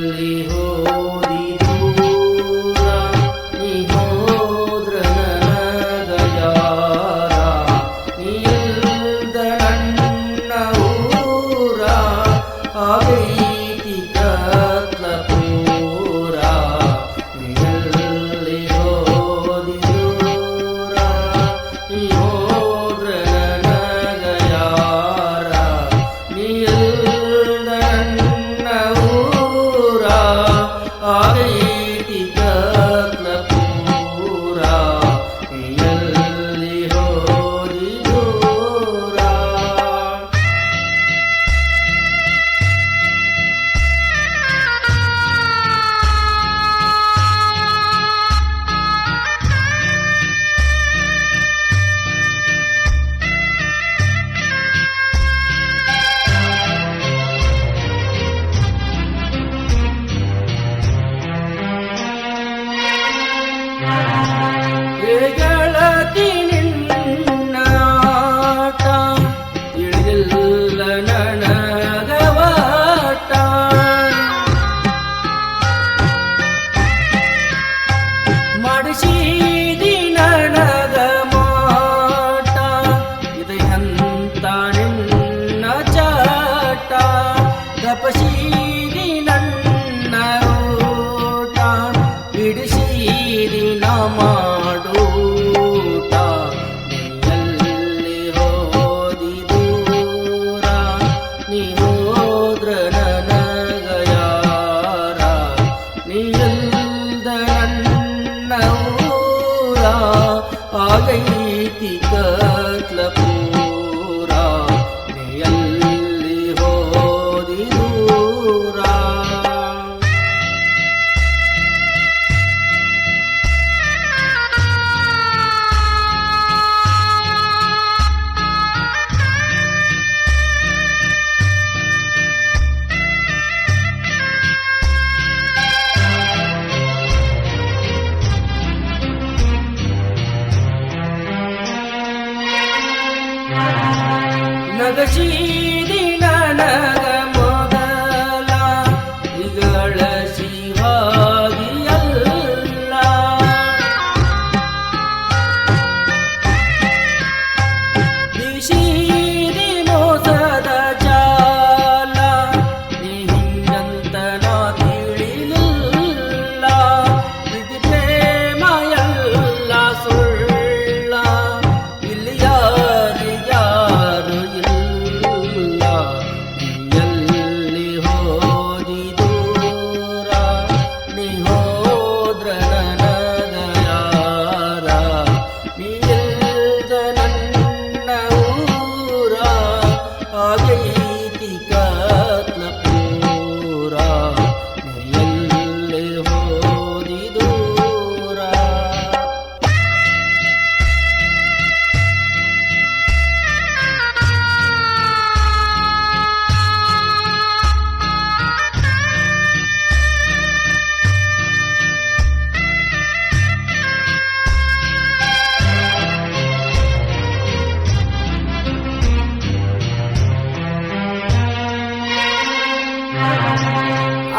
ली हो 你的 here again. न्दनन्नौरा आगैति Magazine.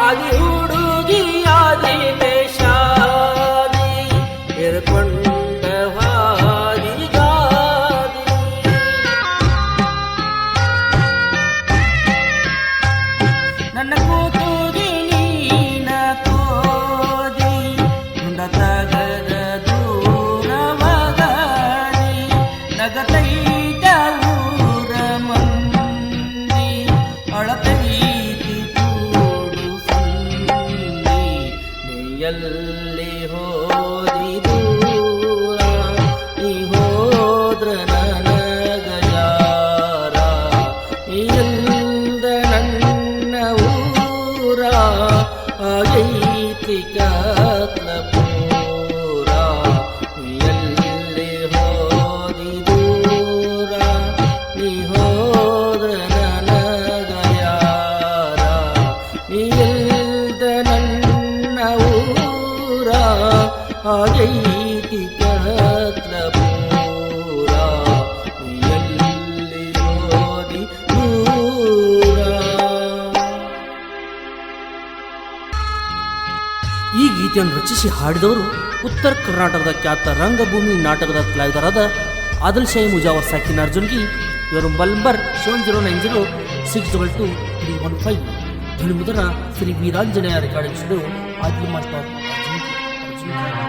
ಆದಿ ಹುಡುಗಿ ನೀಯಲ್ಲಿ ಹೋದಿದು ನೀ ಹೋದ್ರ ನನಗ ಯಾರ? ನೀ ಇಲ್ದ ನನ್ನ ಊರ? ದೂರ ಈ ಗೀತೆಯನ್ನು ರಚಿಸಿ ಹಾಡಿದವರು ಉತ್ತರ ಕರ್ನಾಟಕದ ಖ್ಯಾತ ರಂಗಭೂಮಿ ನಾಟಕದ ಕಲಾವಿದರಾದ ಆದಿಲ್ ಶಾಹಿ ಮುಜಾವರ್, ಸಾಕಿನ್ ಅರ್ಜುನ್ಗಿ ಇವರು number seven zero nine zero six double two three one five ಧ್ವನಿ ಮುದ್ರ Shri Veeranjaneya recording studio Adil master Arjun.